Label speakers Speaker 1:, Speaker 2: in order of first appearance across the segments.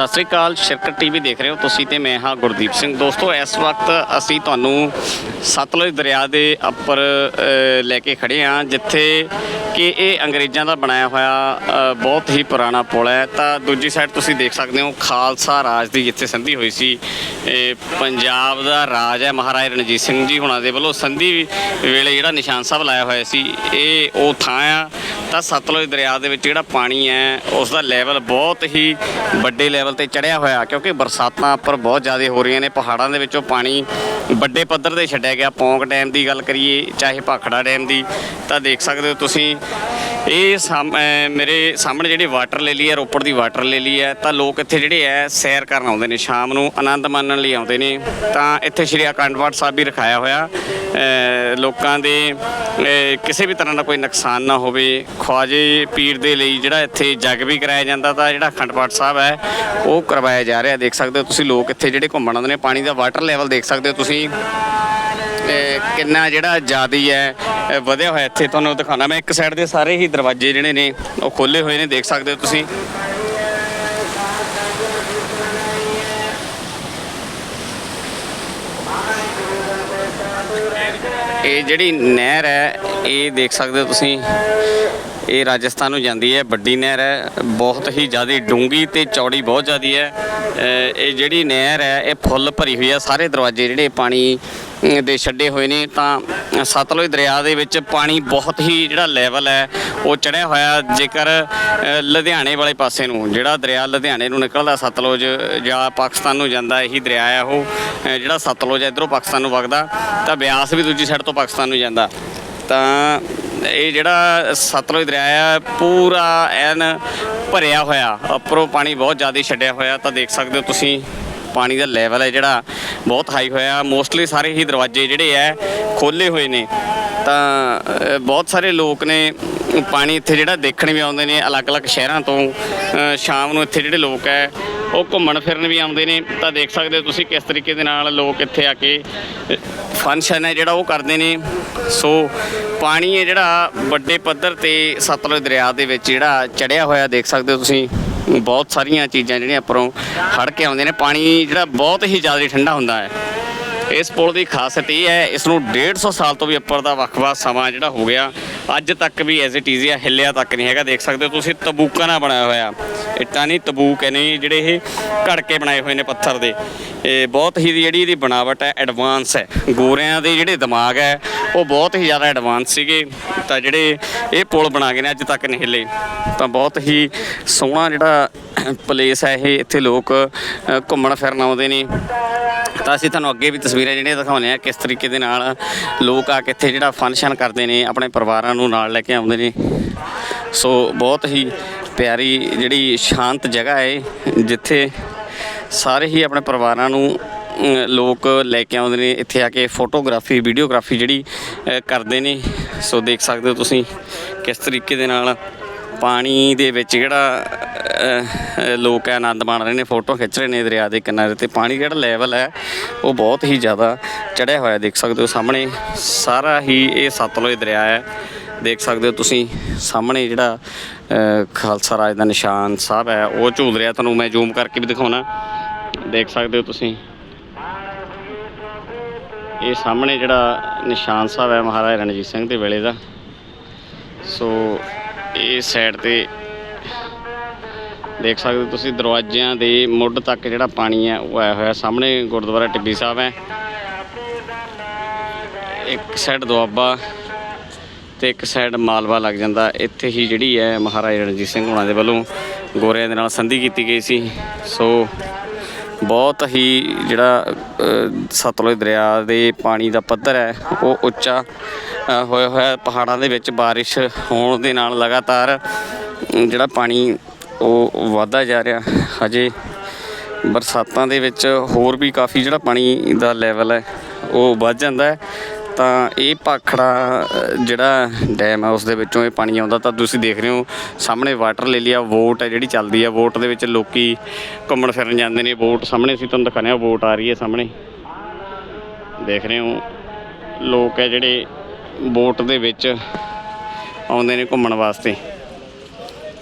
Speaker 1: ਸਤਿ ਸ੍ਰੀ ਅਕਾਲ, ਸ਼ਿਰਕਤ ਟੀਵੀ ਦੇਖ ਰਹੇ ਹੋ ਤੁਸੀਂ ਤੇ ਮੈਂ ਹਾਂ ਗੁਰਦੀਪ ਸਿੰਘ। ਦੋਸਤੋ, ਇਸ ਵਕਤ ਅਸੀਂ ਤੁਹਾਨੂੰ ਸਤਲੁਜ ਦਰਿਆ ਦੇ ਉੱਪਰ ਲੈ ਕੇ ਖੜੇ ਹਾਂ, ਜਿੱਥੇ ਕਿ ਇਹ ਅੰਗਰੇਜ਼ਾਂ ਦਾ ਬਣਾਇਆ ਹੋਇਆ ਬਹੁਤ ਹੀ ਪੁਰਾਣਾ ਪੁਲ ਹੈ। ਤਾਂ ਦੂਜੀ ਸਾਈਡ ਤੁਸੀਂ ਦੇਖ ਸਕਦੇ ਹੋ, ਖਾਲਸਾ ਰਾਜ ਦੀ ਜਿੱਥੇ ਸੰਧੀ ਹੋਈ ਸੀ ਪੰਜਾਬ ਦਾ ਰਾਜ ਹੈ। ਮਹਾਰਾਜਾ ਰਣਜੀਤ ਸਿੰਘ ਜੀ ਹੁਣਾਂ ਦੇ ਵੱਲੋਂ ਸੰਧੀ ਵੇਲੇ ਜਿਹੜਾ ਨਿਸ਼ਾਨ ਸਾਹਿਬ ਲਾਇਆ ਹੋਇਆ ਸੀ, ਇਹ ਉਹ ਥਾਂ ਆ। ਤਾਂ ਸਤਲੁਜ ਦਰਿਆ ਦੇ ਵਿੱਚ ਜਿਹੜਾ ਪਾਣੀ ਹੈ ਉਸ ਦਾ ਲੈਵਲ ਬਹੁਤ ਹੀ ਵੱਡੇ ਲੈਵਲ ਤੇ ਚੜਿਆ ਹੋਇਆ, ਕਿਉਂਕਿ ਬਰਸਾਤਾਂ ਉੱਪਰ ਬਹੁਤ ਜ਼ਿਆਦਾ ਹੋ ਰਹੀਆਂ ਨੇ, ਪਹਾੜਾਂ ਦੇ ਵਿੱਚੋਂ ਪਾਣੀ ਵੱਡੇ ਪੱਧਰ ਤੇ ਛੱਡਿਆ ਗਿਆ ਪੌਂਕ ਡੈਮ ਦੀ ਗੱਲ ਕਰੀਏ, ਚਾਹੇ ਭਾਖੜਾ ਡੈਮ ਦੀ, ਤਾਂ ਦੇਖ ਸਕਦੇ ਹੋ ਤੁਸੀਂ ਇਹ ਸਾਹਮ- ਅਹ ਮੇਰੇ ਸਾਹਮਣੇ ਜਿਹੜੀ ਵਾਟਰ ਲੈ ਲਈ ਹੈ, ਰੋਪੜ ਦੀ ਵਾਟਰ ਲੈ ਲਈ ਹੈ, ਤਾਂ ਲੋਕ ਇੱਥੇ ਜਿਹੜੇ ਹੈ, ਸੈਰ ਕਰਨ ਆਉਂਦੇ ਨੇ, ਸ਼ਾਮ ਨੂੰ ਆਨੰਦ ਮਾਣਨ ਲਈ ਆਉਂਦੇ ਨੇ। ਤਾਂ ਇੱਥੇ ਸ਼੍ਰੀ ਅਖੰਡ ਪਾਠ ਸਾਹਿਬ ਵੀ ਰਖਾਇਆ ਹੋਇਆ। ਅਹ ਲੋਕਾਂ ਦੇ, ਅਹ ਕਿਸੇ ਵੀ ਤਰ੍ਹਾਂ ਦਾ ਕੋਈ ਨੁਕਸਾਨ ਨਾ ਹੋਵੇ, ਖਵਾਜੇ ਪੀਰ ਦੇ ਲਈ ਜਿਹੜਾ ਇੱਥੇ ਜਗ ਵੀ ਕਰਾਇਆ ਜਾਂਦਾ, ਤਾਂ ਜਿਹੜਾ ਅਖੰਡ ਪਾਠ ਸਾਹਿਬ ਹੈ, ਉਹ ਕਰਵਾਇਆ ਜਾ ਰਿਹਾ। ਦੇਖ ਸਕਦੇ ਹੋ ਤੁਸੀਂ, ਲੋਕ ਇੱਥੇ ਜਿਹੜੇ ਘੁੰਮਣ ਆਉਂਦੇ ਨੇ, ਪਾਣੀ ਦਾ ਵਾਟਰ ਲੈਵਲ ਦੇਖ ਸਕਦੇ ਹੋ ਤੁਸੀਂ। ਇਹ ਕਿੰਨਾ ਜਿਹੜਾ ਜ਼ਿਆਦੀ ਹੈ ਇਹ ਵਧਿਆ ਹੋਇਆ ਇੱਥੇ ਤੁਹਾਨੂੰ ਦਿਖਾਉਣਾ। ਮੈਂ ਇੱਕ ਸਾਈਡ ਦੇ ਸਾਰੇ ਹੀ ਦਰਵਾਜ਼ੇ ਜਿਹੜੇ ਨੇ, ਉਹ ਖੋਲੇ ਹੋਏ ਨੇ, ਦੇਖ ਸਕਦੇ ਹੋ ਤੁਸੀਂ। ਇਹ ਜਿਹੜੀ ਨਹਿਰ ਹੈ, ਇਹ ਦੇਖ ਸਕਦੇ ਹੋ ਤੁਸੀਂ। ਇਹ ਰਾਜਸਥਾਨ ਨੂੰ ਜਾਂਦੀ ਹੈ, ਵੱਡੀ ਨਹਿਰ ਹੈ। ਬਹੁਤ ਹੀ ਜ਼ਿਆਦਾ ਡੂੰਗੀ ਤੇ ਚੌੜੀ ਬਹੁਤ ਜ਼ਿਆਦੀ ਹੈ। ਅਹ ਇਹ ਜਿਹੜੀ ਨਹਿਰ ਹੈ, ਇਹ ਫੁੱਲ ਭਰੀ ਹੋਈ ਹੈ। ਸਾਰੇ ਦਰਵਾਜ਼ੇ ਜਿਹੜੇ ਪਾਣੀ ਦੇ ਛੱਡੇ ਹੋਏ ਨੇ, ਤਾਂ ਸਤਲੁਜ ਦਰਿਆ ਦੇ ਵਿੱਚ ਪਾਣੀ ਬਹੁਤ ਹੀ ਜਿਹੜਾ ਲੈਵਲ ਹੈ, ਉਹ ਚੜਿਆ ਹੋਇਆ ਜੇਕਰ ਲੁਧਿਆਣੇ ਵਾਲੇ ਪਾਸੇ ਨੂੰ, ਜਿਹੜਾ ਦਰਿਆ ਲੁਧਿਆਣੇ ਨੂੰ ਨਿਕਲਦਾ, ਸਤਲੁਜ ਜਾਂ ਪਾਕਿਸਤਾਨ ਨੂੰ ਜਾਂਦਾ, ਇਹੀ ਦਰਿਆ ਆ ਉਹ ਜਿਹੜਾ ਸਤਲੁਜ ਹੈ ਇਧਰੋਂ ਪਾਕਿਸਤਾਨ ਨੂੰ ਵਗਦਾ, ਤਾਂ ਬਿਆਸ ਵੀ ਦੂਜੀ ਸਾਈਡ ਤੋਂ ਪਾਕਿਸਤਾਨ ਨੂੰ ਜਾਂਦਾ। ਤਾਂ ਇਹ ਜਿਹੜਾ ਸਤਲੁਜ ਦਰਿਆ ਹੈ ਪੂਰਾ ਐਨ ਭਰਿਆ ਹੋਇਆ, ਉੱਪਰੋਂ ਪਾਣੀ ਬਹੁਤ ਜ਼ਿਆਦਾ ਛੱਡਿਆ ਹੋਇਆ, ਤਾਂ ਦੇਖ ਸਕਦੇ ਹੋ ਤੁਸੀਂ। ਪਾਣੀ ਦਾ ਲੈਵਲ ਹੈ ਜਿਹੜਾ ਬਹੁਤ ਹਾਈ ਹੋਇਆ। ਮੋਸਟਲੀ ਸਾਰੇ ਹੀ ਦਰਵਾਜ਼ੇ ਜਿਹੜੇ ਹੈ ਖੋਲੇ ਹੋਏ ਨੇ। ਤਾਂ ਬਹੁਤ ਸਾਰੇ ਲੋਕ ਨੇ ਪਾਣੀ ਇੱਥੇ ਜਿਹੜਾ ਦੇਖਣ ਵੀ ਆਉਂਦੇ ਨੇ, ਅਲੱਗ-ਅਲੱਗ ਸ਼ਹਿਰਾਂ ਤੋਂ ਸ਼ਾਮ ਨੂੰ ਇੱਥੇ ਜਿਹੜੇ ਲੋਕ ਹੈ, ਉਹ ਘੁੰਮਣ ਫਿਰਨ ਵੀ ਆਉਂਦੇ ਨੇ। ਤਾਂ ਦੇਖ ਸਕਦੇ ਹੋ ਤੁਸੀਂ ਕਿਸ ਤਰੀਕੇ ਦੇ ਨਾਲ ਲੋਕ ਇੱਥੇ ਆ ਕੇ ਫੰਕਸ਼ਨ ਹੈ ਜਿਹੜਾ ਉਹ ਕਰਦੇ ਨੇ। ਸੋ ਪਾਣੀ ਹੈ ਜਿਹੜਾ ਵੱਡੇ ਪੱਧਰ ਤੇ ਸਤਲੁਜ ਦਰਿਆ ਦੇ ਵਿੱਚ ਜਿਹੜਾ ਚੜਿਆ ਹੋਇਆ, ਦੇਖ ਸਕਦੇ ਹੋ ਤੁਸੀਂ। ਬਹੁਤ ਸਾਰੀਆਂ ਚੀਜ਼ਾਂ ਜਿਹੜੀਆਂ ਉੱਪਰੋਂ ਹੜ ਕੇ ਆਉਂਦੇ ਨੇ। ਪਾਣੀ ਜਿਹੜਾ ਬਹੁਤ ਹੀ ਜ਼ਿਆਦਾ ਠੰਡਾ ਹੁੰਦਾ ਹੈ। ਇਸ ਪੁਲ ਦੀ ਖਾਸੀਅਤ ਇਹ ਹੈ, ਇਸ ਨੂੰ 150 ਸਾਲ ਤੋਂ ਵੀ ਉੱਪਰ ਦਾ ਵੱਖ-ਵੱਖ ਸਮਾਂ ਜਿਹੜਾ ਹੋ ਗਿਆ। ਅੱਜ ਤੱਕ ਵੀ ਐਜ਼ ਇਟ ਇਜ਼ ਆ ਹਿੱਲਿਆ ਤੱਕ ਨਹੀਂ ਹੈਗਾ, ਦੇਖ ਸਕਦੇ ਹੋ ਤੁਸੀਂ, ਤਬੂਕਾਂ ਨਾਲ ਬਣਾਇਆ ਹੋਇਆ। ਇੱਟਾਂ ਨਹੀਂ, ਤਬੂਕ ਨੇ ਜਿਹੜੇ ਇਹ ਘੜ ਕੇ ਬਣਾਏ ਹੋਏ ਨੇ ਪੱਥਰ ਦੇ। ਇਹ ਬਹੁਤ ਹੀ ਜਿਹੜੀ ਇਹਦੀ ਬਣਾਵਟ ਹੈ, ਐਡਵਾਂਸ ਹੈ। ਗੋਰਿਆਂ ਦੇ ਜਿਹੜੇ ਦਿਮਾਗ ਹੈ, ਉਹ ਬਹੁਤ ਹੀ ਜ਼ਿਆਦਾ ਐਡਵਾਂਸ ਸੀਗੇ। ਤਾਂ ਜਿਹੜੇ ਇਹ ਪੁਲ ਬਣਾ ਗਏ ਨੇ, ਅੱਜ ਤੱਕ ਨਹੀਂ ਹਿੱਲੇ। ਤਾਂ ਬਹੁਤ ਹੀ ਸੋਹਣਾ ਜਿਹੜਾ ਪਲੇਸ ਹੈ ਇਹ, ਇੱਥੇ ਲੋਕ ਘੁੰਮਣ ਫਿਰਨ ਆਉਂਦੇ ਨੇ। ਤਾਂ ਅਸੀਂ ਤੁਹਾਨੂੰ ਅੱਗੇ ਵੀ ਤਸਵੀਰਾਂ ਜਿਹੜੀਆਂ ਦਿਖਾਉਂਦੇ ਆ ਕਿਸ ਤਰੀਕੇ ਦੇ ਨਾਲ ਲੋਕ ਆ ਕੇ ਇੱਥੇ ਜਿਹੜਾ ਫੰਕਸ਼ਨ ਕਰਦੇ ਨੇ, ਆਪਣੇ ਪਰਿਵਾਰਾਂ ਨੂੰ ਨਾਲ ਲੈ ਕੇ ਆਉਂਦੇ ਨੇ। ਸੋ ਬਹੁਤ ਹੀ ਪਿਆਰੀ ਜਿਹੜੀ ਸ਼ਾਂਤ ਜਗ੍ਹਾ ਹੈ, ਜਿੱਥੇ ਸਾਰੇ ਹੀ ਆਪਣੇ ਪਰਿਵਾਰਾਂ ਨੂੰ ਲੋਕ ਲੈ ਕੇ ਆਉਂਦੇ ਨੇ। ਇੱਥੇ ਆ ਕੇ ਫੋਟੋਗ੍ਰਾਫੀ, ਵੀਡੀਓਗ੍ਰਾਫੀ ਜਿਹੜੀ ਕਰਦੇ ਨੇ। ਸੋ ਦੇਖ ਸਕਦੇ ਹੋ ਤੁਸੀਂ ਕਿਸ ਤਰੀਕੇ ਦੇ ਨਾਲ ਪਾਣੀ ਦੇ ਵਿੱਚ ਜਿਹੜਾ ਲੋਕ ਆਨੰਦ ਮਾਣ ਰਹੇ ਨੇ, ਫੋਟੋ ਖਿੱਚ ਰਹੇ ਨੇ ਦਰਿਆ ਦੇ ਕਿਨਾਰੇ ਤੇ। ਪਾਣੀ ਜਿਹੜਾ ਲੈਵਲ ਹੈ, ਉਹ ਬਹੁਤ ਹੀ ਜ਼ਿਆਦਾ ਚੜਿਆ ਹੋਇਆ ਦੇਖ ਸਕਦੇ ਹੋ ਸਾਹਮਣੇ। ਸਾਰਾ ਹੀ ਇਹ ਸਤਲੁਜ ਦਰਿਆ ਹੈ। ਦੇਖ ਸਕਦੇ ਹੋ ਤੁਸੀਂ ਸਾਹਮਣੇ ਜਿਹੜਾ ਖਾਲਸਾ ਰਾਜ ਦਾ ਨਿਸ਼ਾਨ ਸਾਹਿਬ ਹੈ। ਉਹ ਝੂਲ ਰਿਹਾ, ਤੁਹਾਨੂੰ ਮੈਂ ਜ਼ੂਮ ਕਰਕੇ ਵੀ ਦਿਖਾਉਣਾ। ਦੇਖ ਸਕਦੇ ਹੋ ਤੁਸੀਂ। ਇਹ ਸਾਹਮਣੇ ਜਿਹੜਾ ਨਿਸ਼ਾਨ ਸਾਹਿਬ ਹੈ ਮਹਾਰਾਜਾ ਰਣਜੀਤ ਸਿੰਘ ਦੇ ਵੇਲੇ ਦਾ। ਸੋ ਇਹ ਸਾਈਡ ਤੇ ਦੇਖ ਸਕਦੇ ਹੋ ਤੁਸੀਂ ਦਰਵਾਜ਼ਿਆਂ ਦੇ ਮੁੱਢ ਤੱਕ ਜਿਹੜਾ ਪਾਣੀ ਹੈ ਉਹ ਆਇਆ ਹੋਇਆ। ਸਾਹਮਣੇ ਗੁਰਦੁਆਰਾ ਟਿੱਬੀ ਸਾਹਿਬ ਹੈ। ਇੱਕ ਸਾਈਡ ਦੁਆਬਾ ਤੇ ਇੱਕ ਸਾਈਡ ਮਾਲਵਾ ਲੱਗ ਜਾਂਦਾ। ਇੱਥੇ ਹੀ ਜਿਹੜੀ ਹੈ ਮਹਾਰਾਜਾ ਰਣਜੀਤ ਸਿੰਘ ਹੋਣਾ ਦੇ ਵੱਲੋਂ ਗੋਰਿਆਂ ਦੇ ਨਾਲ ਸੰਧੀ ਕੀਤੀ ਗਈ ਸੀ। ਸੋ ਬਹੁਤ ਹੀ ਜਿਹੜਾ ਸਤਲੁਜ ਦਰਿਆ ਦੇ ਪਾਣੀ ਦਾ ਪੱਧਰ ਹੈ, ਉਹ ਉੱਚਾ ਹੋਇਆ ਹੋਇਆ ਪਹਾੜਾਂ ਦੇ ਵਿੱਚ ਬਾਰਿਸ਼ ਹੋਣ ਦੇ ਨਾਲ ਲਗਾਤਾਰ ਜਿਹੜਾ ਪਾਣੀ ਉਹ ਵਧਦਾ ਜਾ ਰਿਹਾ। ਹਜੇ ਬਰਸਾਤਾਂ ਦੇ ਵਿੱਚ ਹੋਰ ਵੀ ਕਾਫੀ ਜਿਹੜਾ ਪਾਣੀ ਦਾ ਲੈਵਲ ਹੈ, ਉਹ ਵੱਧ ਜਾਂਦਾ ਹੈ। ਤਾਂ ਇਹ ਭਾਖੜਾ ਜਿਹੜਾ ਡੈਮ ਹੈ ਉਸ ਦੇ ਵਿੱਚੋਂ ਇਹ ਪਾਣੀ ਆਉਂਦਾ। ਤਾਂ ਤੁਸੀਂ ਦੇਖ ਰਹੇ ਹੋ, ਸਾਹਮਣੇ ਵਾਟਰ ਲੈ ਲਿਆ, ਵੋਟ ਹੈ ਜਿਹੜੀ ਚੱਲਦੀ ਹੈ। ਵੋਟ ਦੇ ਵਿੱਚ ਲੋਕੀ ਘੁੰਮਣ ਫਿਰਨ ਜਾਂਦੇ ਨੇ। ਵੋਟ ਸਾਹਮਣੇ, ਅਸੀਂ ਤੁਹਾਨੂੰ ਦਿਖਾਉਂਦੇ ਹਾਂ, ਵੋਟ ਆ ਰਹੀ ਹੈ ਸਾਹਮਣੇ। ਦੇਖ ਰਹੇ ਹੋ, ਲੋਕ ਹੈ ਜਿਹੜੇ ਬੋਟ ਦੇ ਵਿੱਚ ਆਉਂਦੇ ਨੇ ਘੁੰਮਣ ਵਾਸਤੇ।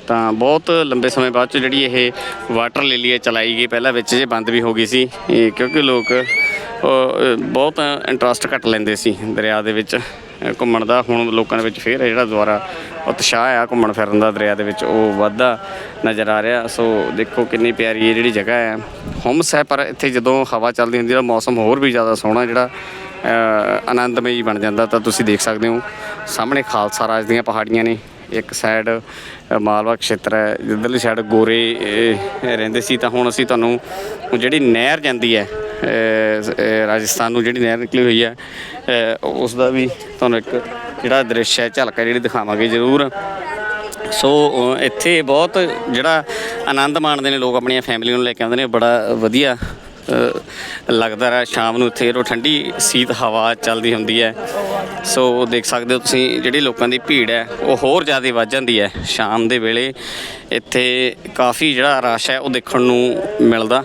Speaker 1: ਤਾਂ ਬਹੁਤ ਲੰਬੇ ਸਮੇਂ ਬਾਅਦ ਚ ਜਿਹੜੀ ਇਹ ਵਾਟਰ ਲਿਲੀ ਹੈ ਚਲਾਈ ਗਈ। ਪਹਿਲਾਂ ਵਿੱਚ ਜੇ ਬੰਦ ਵੀ ਹੋ ਗਈ ਸੀ, ਇਹ ਕਿਉਂਕਿ ਲੋਕ ਬਹੁਤ ਇੰਟਰਸਟ ਘੱਟ ਲੈਂਦੇ ਸੀ ਦਰਿਆ ਦੇ ਵਿੱਚ। ਘੁੰਮਣ ਦਾ। ਹੁਣ ਲੋਕਾਂ ਦੇ ਵਿੱਚ ਫੇਰ ਜਿਹੜਾ ਦੁਬਾਰਾ ਉਤਸ਼ਾਹ ਆ ਘੁੰਮਣ ਫਿਰਨ ਦਾ ਦਰਿਆ ਦੇ ਵਿੱਚ, ਉਹ ਵੱਧਦਾ ਨਜ਼ਰ ਆ ਰਿਹਾ। ਸੋ ਦੇਖੋ ਕਿੰਨੀ ਪਿਆਰੀ ਇਹ ਜਿਹੜੀ ਜਗ੍ਹਾ ਹੈ। ਹੁਮਸ ਹੈ ਪਰ ਇੱਥੇ ਜਦੋਂ ਹਵਾ ਚੱਲਦੀ ਹੁੰਦੀ ਹੈ ਮੌਸਮ ਹੋਰ ਵੀ ਜ਼ਿਆਦਾ ਸੋਹਣਾ ਜਿਹੜਾ ਆਨੰਦਮਈ ਬਣ ਜਾਂਦਾ ਤਾਂ ਤੁਸੀਂ ਦੇਖ ਸਕਦੇ ਹੋ। ਸਾਹਮਣੇ ਖਾਲਸਾ ਰਾਜ ਦੀਆਂ ਪਹਾੜੀਆਂ ਨੇ। ਇੱਕ ਸਾਈਡ ਮਾਲਵਾ ਖੇਤਰ ਹੈ। ਜਿੱਧਰਲੀ ਸਾਈਡ ਗੋਰੇ ਰਹਿੰਦੇ ਸੀ ਤਾਂ ਹੁਣ ਅਸੀਂ ਤੁਹਾਨੂੰ ਜਿਹੜੀ ਨਹਿਰ ਜਾਂਦੀ ਹੈ ਰਾਜਸਥਾਨ ਨੂੰ ਜਿਹੜੀ ਨਹਿਰ ਨਿਕਲੀ ਹੋਈ ਹੈ ਉਸ ਦਾ ਵੀ ਤੁਹਾਨੂੰ ਇੱਕ ਜਿਹੜਾ ਦ੍ਰਿਸ਼ ਹੈ, ਝਲਕ ਹੈ ਜਿਹੜੀ ਦਿਖਾਵਾਂਗੇ ਜ਼ਰੂਰ। ਸੋ ਇੱਥੇ ਬਹੁਤ ਜਿਹੜਾ ਆਨੰਦ ਮਾਣਦੇ ਨੇ ਲੋਕ ਆਪਣੀਆਂ ਫੈਮਿਲੀ ਨੂੰ ਲੈ ਕੇ ਆਉਂਦੇ ਨੇ, ਬੜਾ ਵਧੀਆ ਲੱਗਦਾ ਰਿਹਾ। ਸ਼ਾਮ ਨੂੰ ਇੱਥੇ ਜਦੋਂ ਠੰਡੀ ਸੀਤ ਹਵਾ ਚੱਲਦੀ ਹੁੰਦੀ ਹੈ। ਸੋ ਦੇਖ ਸਕਦੇ ਹੋ ਤੁਸੀਂ ਜਿਹੜੀ ਲੋਕਾਂ ਦੀ ਭੀੜ ਹੈ, ਉਹ ਹੋਰ ਜ਼ਿਆਦਾ ਵੱਧ ਜਾਂਦੀ ਹੈ। ਸ਼ਾਮ ਦੇ ਵੇਲੇ ਇੱਥੇ ਕਾਫੀ ਜਿਹੜਾ ਰਸ਼ ਹੈ, ਉਹ ਦੇਖਣ ਨੂੰ ਮਿਲਦਾ।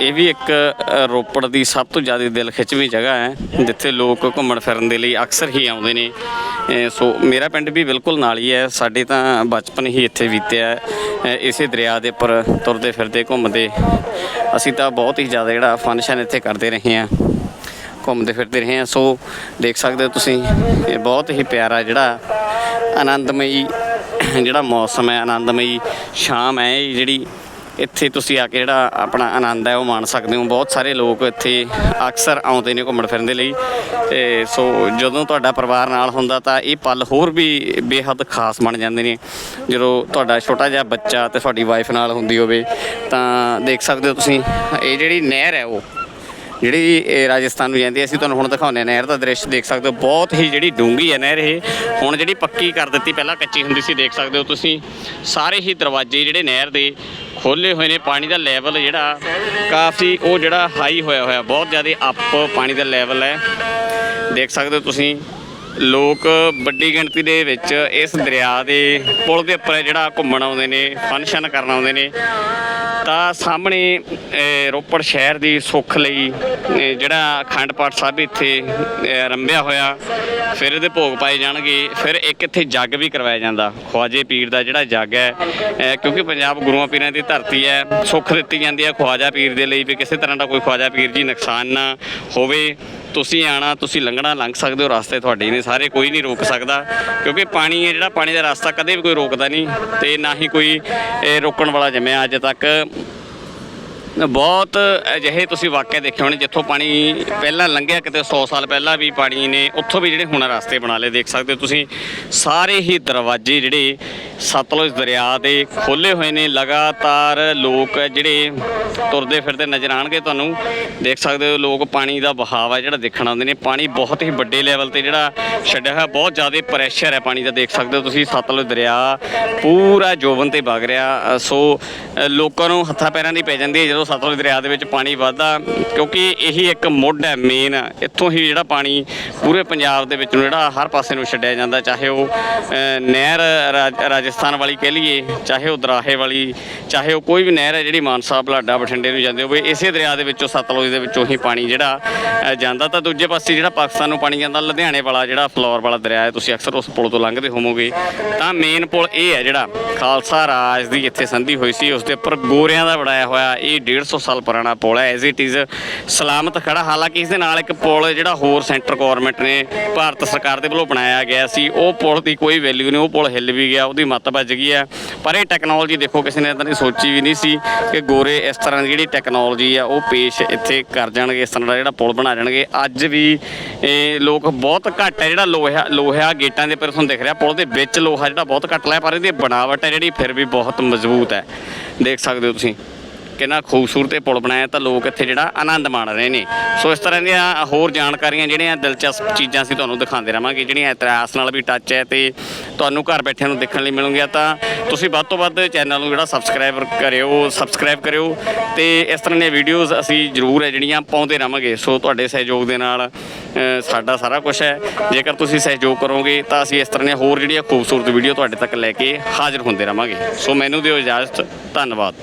Speaker 1: ਇਹ ਵੀ ਇੱਕ ਰੋਪੜ ਦੀ ਸਭ ਤੋਂ ਜ਼ਿਆਦਾ ਦਿਲ ਖਿੱਚਵੀਂ ਜਗ੍ਹਾ ਹੈ, ਜਿੱਥੇ ਲੋਕ ਘੁੰਮਣ ਫਿਰਨ ਦੇ ਲਈ ਅਕਸਰ ਹੀ ਆਉਂਦੇ ਨੇ। ਸੋ ਮੇਰਾ ਪਿੰਡ ਵੀ ਬਿਲਕੁਲ ਨਾਲ ਹੀ ਹੈ, ਸਾਡੇ ਤਾਂ ਬਚਪਨ ਹੀ ਇੱਥੇ ਬੀਤਿਆ ਇਸੇ ਦਰਿਆ ਦੇ ਉੱਪਰ ਤੁਰਦੇ ਫਿਰਦੇ ਘੁੰਮਦੇ, ਅਸੀਂ ਤਾਂ ਬਹੁਤ ਹੀ ਜ਼ਿਆਦਾ ਜਿਹੜਾ ਫੰਕਸ਼ਨ ਇੱਥੇ ਕਰਦੇ ਰਹੇ ਹਾਂ, ਘੁੰਮਦੇ ਫਿਰਦੇ ਰਹੇ ਹਾਂ। ਸੋ ਦੇਖ ਸਕਦੇ ਹੋ ਤੁਸੀਂ, ਇਹ ਬਹੁਤ ਹੀ ਪਿਆਰਾ ਜਿਹੜਾ ਆਨੰਦਮਈ ਜਿਹੜਾ ਮੌਸਮ ਹੈ, ਆਨੰਦਮਈ ਸ਼ਾਮ ਹੈ, ਇਹ ਜਿਹੜੀ ਇੱਥੇ ਤੁਸੀਂ ਆ ਕੇ ਜਿਹੜਾ ਆਪਣਾ ਆਨੰਦ ਹੈ ਉਹ ਮਾਣ ਸਕਦੇ ਹੋ। ਬਹੁਤ ਸਾਰੇ ਲੋਕ ਇੱਥੇ ਅਕਸਰ ਆਉਂਦੇ ਨੇ ਘੁੰਮਣ ਫਿਰਨ ਦੇ ਲਈ। ਤੇ ਸੋ ਜਦੋਂ ਤੁਹਾਡਾ ਪਰਿਵਾਰ ਨਾਲ ਹੁੰਦਾ ਤਾਂ ਇਹ ਪਲ ਹੋਰ ਵੀ ਬੇਹੱਦ ਖਾਸ ਬਣ ਜਾਂਦੇ ਨੇ। ਜਦੋਂ ਤੁਹਾਡਾ ਛੋਟਾ ਜਿਹਾ ਬੱਚਾ ਤੇ ਤੁਹਾਡੀ ਵਾਈਫ ਨਾਲ ਹੁੰਦੀ ਹੋਵੇ, ਤਾਂ ਦੇਖ ਸਕਦੇ ਹੋ ਤੁਸੀਂ, ਇਹ ਜਿਹੜੀ ਨਹਿਰ ਹੈ ਉਹ, ਜਿਹੜੀ ਇਹ ਰਾਜਸਥਾਨ ਨੂੰ ਜਾਂਦੀ ਹੈ, ਅਸੀਂ ਤੁਹਾਨੂੰ ਹੁਣ ਦਿਖਾਉਂਦੇ ਹਾਂ। ਨਹਿਰ ਦਾ ਦ੍ਰਿਸ਼ ਦੇਖ ਸਕਦੇ ਹੋ। ਬਹੁਤ ਹੀ ਜਿਹੜੀ ਡੂੰਗੀ ਹੈ ਨਹਿਰ ਇਹ। ਹੁਣ ਜਿਹੜੀ ਪੱਕੀ ਕਰ ਦਿੱਤੀ, ਪਹਿਲਾਂ ਕੱਚੀ ਹੁੰਦੀ ਸੀ, ਦੇਖ ਸਕਦੇ ਹੋ ਤੁਸੀਂ। ਸਾਰੇ ਹੀ ਦਰਵਾਜ਼ੇ ਜਿਹੜੇ ਨਹਿਰ ਦੇ ਖੋਲੇ ਹੋਏ ਨੇ, ਪਾਣੀ ਦਾ ਲੈਵਲ ਜਿਹੜਾ ਕਾਫੀ ਉਹ ਜਿਹੜਾ ਹਾਈ ਹੋਇਆ ਹੋਇਆ, ਬਹੁਤ ਜ਼ਿਆਦਾ ਅਪ ਪਾਣੀ ਦਾ ਲੈਵਲ ਹੈ। ਦੇਖ ਸਕਦੇ ਹੋ ਤੁਸੀਂ। ਲੋਕ ਵੱਡੀ ਗਿਣਤੀ ਦੇ ਵਿੱਚ ਇਸ ਦਰਿਆ ਦੇ ਪੁਲ ਦੇ ਉੱਪਰ ਜਿਹੜਾ ਘੁੰਮਣ ਆਉਂਦੇ ਨੇ ਫੰਕਸ਼ਨ ਕਰਨ ਆਉਂਦੇ ਨੇ। ਤਾਂ ਸਾਹਮਣੇ ਰੋਪੜ ਸ਼ਹਿਰ ਦੀ ਸੁੱਖ ਲਈ ਜਿਹੜਾ ਅਖੰਡ ਪਾਠ ਸਾਹਿਬ ਇੱਥੇ ਰੰਭਿਆ ਹੋਇਆ। ਫਿਰ ਇਹਦੇ ਭੋਗ ਪਾਏ ਜਾਣਗੇ। ਫਿਰ ਇੱਕ ਇੱਥੇ ਜੱਗ ਵੀ ਕਰਵਾਇਆ ਜਾਂਦਾ। ਖਵਾਜੇ ਪੀਰ ਦਾ ਜਿਹੜਾ ਜੱਗ ਹੈ ਕਿਉਂਕਿ ਪੰਜਾਬ ਗੁਰੂਆਂ ਪੀਰਾਂ ਦੀ ਧਰਤੀ ਹੈ, ਸੁੱਖ ਦਿੱਤੀ ਜਾਂਦੀ ਹੈ ਖਵਾਜਾ ਪੀਰ ਦੇ ਲਈ ਵੀ ਕਿਸੇ ਤਰ੍ਹਾਂ ਦਾ ਕੋਈ ਖਵਾਜਾ ਪੀਰ ਜੀ ਨੁਕਸਾਨ ਨਾ ਹੋਵੇ। ਤੁਸੀਂ ਆਣਾ, ਤੁਸੀਂ ਲੰਘਣਾ, ਲੰਘ ਸਕਦੇ ਹੋ ਰਸਤੇ ਤੁਹਾਡੇ ਨੇ, ਸਾਰੇ ਕੋਈ ਨਹੀਂ ਰੋਕ ਸਕਦਾ। ਕਿਉਂਕਿ ਪਾਣੀ ਹੈ ਜਿਹੜਾ, ਪਾਣੀ ਦਾ ਰਸਤਾ ਕਦੇ ਵੀ ਕੋਈ ਰੋਕਦਾ ਨਹੀਂ ਤੇ ਨਾ ਹੀ ਕੋਈ ਰੋਕਣ ਵਾਲਾ ਜੰਮਿਆ ਅੱਜ ਤੱਕ। ਬਹੁਤ ਅਜਿਹੇ ਤੁਸੀਂ ਵਾਕਿਆ ਦੇਖੇ ਹੋਣੇ ਜਿੱਥੋਂ ਪਾਣੀ ਪਹਿਲਾਂ ਲੰਘਿਆ ਕਿਤੇ 100 ਸਾਲ ਪਹਿਲਾਂ ਵੀ ਪਾਣੀ ਨੇ, ਉੱਥੋਂ ਵੀ ਜਿਹੜੇ ਹੁਣ ਰਸਤੇ ਬਣਾ ਲਏ, ਦੇਖ ਸਕਦੇ ਹੋ ਤੁਸੀਂ। ਸਾਰੇ ਹੀ ਦਰਵਾਜ਼ੇ ਜਿਹੜੇ ਸਤਲੁਜ ਦਰਿਆ ਦੇ ਖੋਲੇ ਹੋਏ ਨੇ। ਲਗਾਤਾਰ ਲੋਕ ਜਿਹੜੇ ਤੁਰਦੇ ਫਿਰਦੇ ਨਜ਼ਰ ਆਣਗੇ ਤੁਹਾਨੂੰ। ਦੇਖ ਸਕਦੇ ਹੋ ਲੋਕ ਪਾਣੀ ਦਾ ਬਹਾਵ ਹੈ ਜਿਹੜਾ ਦੇਖਣ ਆਉਂਦੇ ਨੇ। ਪਾਣੀ ਬਹੁਤ ਹੀ ਵੱਡੇ ਲੈਵਲ ਤੇ ਜਿਹੜਾ ਛੱਡਿਆ ਹੋਇਆ, ਬਹੁਤ ਜ਼ਿਆਦਾ ਪ੍ਰੈਸ਼ਰ ਹੈ ਪਾਣੀ ਦਾ। ਦੇਖ ਸਕਦੇ ਹੋ ਤੁਸੀਂ ਸਤਲੁਜ ਦਰਿਆ ਪੂਰਾ ਜੋਬਨ ਤੇ ਵਗ ਰਿਹਾ। ਸੋ ਲੋਕਾਂ ਨੂੰ ਹੱਥਾਂ ਪੈਰਾਂ ਦੀ ਪੈ ਜਾਂਦੀ ਹੈ ਜਦੋਂ ਸਤਲੁਜ ਦਰਿਆ ਦੇ ਵਿੱਚ ਪਾਣੀ ਵੱਧਦਾ, ਕਿਉਂਕਿ ਇਹੀ ਇੱਕ ਮੁੱਢ ਹੈ ਮੇਨ ਇੱਥੋਂ ਹੀ ਜਿਹੜਾ ਪਾਣੀ ਪੂਰੇ ਪੰਜਾਬ ਦੇ ਵਿੱਚ ਨੂੰ ਜਿਹੜਾ ਹਰ ਪਾਸੇ ਨੂੰ ਛੱਡਿਆ ਜਾਂਦਾ। ਚਾਹੇ ਉਹ ਨਹਿਰ ਰਾਜ- ਰਾਜਸਥਾਨ ਵਾਲੀ ਕਹਿ ਲਈਏ, ਚਾਹੇ ਉਹ ਦਰਾਹੇ ਵਾਲੀ, ਚਾਹੇ ਉਹ ਕੋਈ ਵੀ ਨਹਿਰ ਹੈ ਜਿਹੜੀ ਮਾਨਸਾ ਬਲਾਡਾ ਬਠਿੰਡੇ ਨੂੰ ਜਾਂਦੇ ਹੋਵੇ, ਇਸੇ ਦਰਿਆ ਦੇ ਵਿੱਚੋਂ, ਸਤਲੁਜ ਦੇ ਵਿੱਚੋਂ ਹੀ ਪਾਣੀ ਜਿਹੜਾ ਜਾਂਦਾ ਤਾਂ ਦੂਜੇ ਪਾਸੇ ਜਿਹੜਾ ਪਾਕਿਸਤਾਨ ਨੂੰ ਪਾਣੀ ਜਾਂਦਾ, ਲੁਧਿਆਣੇ ਵਾਲਾ ਜਿਹੜਾ ਫਲੋਰ ਵਾਲਾ ਦਰਿਆ ਹੈ, ਤੁਸੀਂ ਅਕਸਰ ਉਸ ਪੁਲ ਤੋਂ ਲੰਘਦੇ ਹੋਵੋਗੇ। ਤਾਂ ਮੇਨ ਪੁਲ ਇਹ ਹੈ ਜਿਹੜਾ ਖਾਲਸਾ ਰਾਜ ਦੀ ਇੱਥੇ ਸੰਧੀ ਹੋਈ ਸੀ, ਉਸ ਦੇ ਉੱਪਰ ਗੋਰਿਆਂ ਦਾ ਬਣਾਇਆ ਹੋਇਆ, ਇਹ 150 ਸਾਲ ਪੁਰਾਣਾ ਪੁਲ ਹੈ ਐਜ਼ ਇਟ ਇਜ਼ ਸਲਾਮਤ ਖੜਾ। ਹਾਲਾਂਕਿ ਇਸ ਦੇ ਨਾਲ ਇੱਕ ਪੁਲ ਜਿਹੜਾ ਹੋਰ ਸੈਂਟਰ ਗਵਰਨਮੈਂਟ ਨੇ, ਭਾਰਤ ਸਰਕਾਰ ਦੇ ਵੱਲੋਂ ਬਣਾਇਆ ਗਿਆ ਸੀ, ਉਹ ਪੁਲ ਦੀ ਕੋਈ ਵੈਲਿਊ ਨਹੀਂ, ਉਹ ਪੁਲ ਹਿੱਲ ਵੀ ਗਿਆ, ਉਹਦੀ ਮੱਤ ਵੱਜ ਗਈ ਹੈ। ਪਰ ਇਹ ਟੈਕਨੋਲੋਜੀ ਦੇਖੋ, ਕਿਸੇ ਨੇ ਇਦਾਂ ਸੋਚੀ ਵੀ ਨਹੀਂ ਸੀ ਕਿ ਗੋਰੇ ਇਸ ਤਰ੍ਹਾਂ ਦੀ ਜਿਹੜੀ ਟੈਕਨੋਲੋਜੀ ਆ, ਉਹ ਪੇਸ਼ ਇੱਥੇ ਕਰ ਜਾਣਗੇ, ਇਸ ਤਰ੍ਹਾਂ ਦਾ ਜਿਹੜਾ ਪੁਲ ਬਣਾ ਜਾਣਗੇ। ਅੱਜ ਵੀ, ਇਹ ਲੋਕ ਬਹੁਤ ਘੱਟ ਹੈ ਜਿਹੜਾ ਲੋਹਾ ਲੋਹਾ ਗੇਟਾਂ ਦੇ ਉੱਪਰ ਤੁਹਾਨੂੰ ਦਿਖ ਰਿਹਾ। ਪੁਲ ਦੇ ਵਿੱਚ ਲੋਹਾ ਜਿਹੜਾ ਬਹੁਤ ਘੱਟ ਲਾਇਆ, ਪਰ ਇਹਦੀ ਬਣਾਵਟ ਹੈ ਜਿਹੜੀ ਫਿਰ ਵੀ ਬਹੁਤ ਮਜ਼ਬੂਤ ਹੈ। ਦੇਖ ਸਕਦੇ ਹੋ ਤੁਸੀਂ। ਕਿੰਨਾ ਖੂਬਸੂਰਤ ਇਹ ਪੁਲ ਬਣਾਇਆ ਤਾਂ ਲੋਕ ਇੱਥੇ ਜਿਹੜਾ ਆਨੰਦ ਮਾਣ ਰਹੇ ਨੇ। ਸੋ ਇਸ ਤਰ੍ਹਾਂ ਦੀਆਂ ਹੋਰ ਜਾਣਕਾਰੀਆਂ ਜਿਹੜੀਆਂ ਦਿਲਚਸਪ ਚੀਜ਼ਾਂ ਅਸੀਂ ਤੁਹਾਨੂੰ ਦਿਖਾਉਂਦੇ ਰਵਾਂਗੇ ਜਿਹੜੀਆਂ ਇਤਿਹਾਸ ਨਾਲ ਵੀ ਟੱਚ ਹੈ ਤੇ ਤੁਹਾਨੂੰ ਘਰ ਬੈਠਿਆਂ ਨੂੰ ਦੇਖਣ ਲਈ ਮਿਲੂਗੀਆਂ ਤਾਂ ਤੁਸੀਂ ਵੱਧ ਤੋਂ ਵੱਧ ਚੈਨਲ ਨੂੰ ਜਿਹੜਾ ਸਬਸਕ੍ਰਾਈਬ ਕਰਿਓ ਸਬਸਕ੍ਰਾਈਬ ਕਰਿਓ ਤੇ ਇਸ ਤਰ੍ਹਾਂ ਦੀਆਂ ਵੀਡੀਓਜ਼ ਅਸੀਂ ਜ਼ਰੂਰ ਹੈ ਜਿਹੜੀਆਂ ਪਾਉਂਦੇ ਰਵਾਂਗੇ ਸੋ ਤੁਹਾਡੇ ਸਹਿਯੋਗ ਦੇ ਨਾਲ ਸਾਡਾ ਸਾਰਾ ਕੁਝ ਹੈ। ਜੇਕਰ ਤੁਸੀਂ ਸਹਿਯੋਗ ਕਰੋਗੇ ਤਾਂ ਅਸੀਂ ਇਸ ਤਰ੍ਹਾਂ ਦੀਆਂ ਹੋਰ ਜਿਹੜੀਆਂ ਖੂਬਸੂਰਤ ਵੀਡੀਓ ਤੁਹਾਡੇ ਤੱਕ ਲੈ ਕੇ ਹਾਜ਼ਰ ਹੁੰਦੇ ਰਵਾਂਗੇ ਸੋ ਮੈਨੂੰ ਦਿਓ ਇਜਾਜ਼ਤ, ਧੰਨਵਾਦ।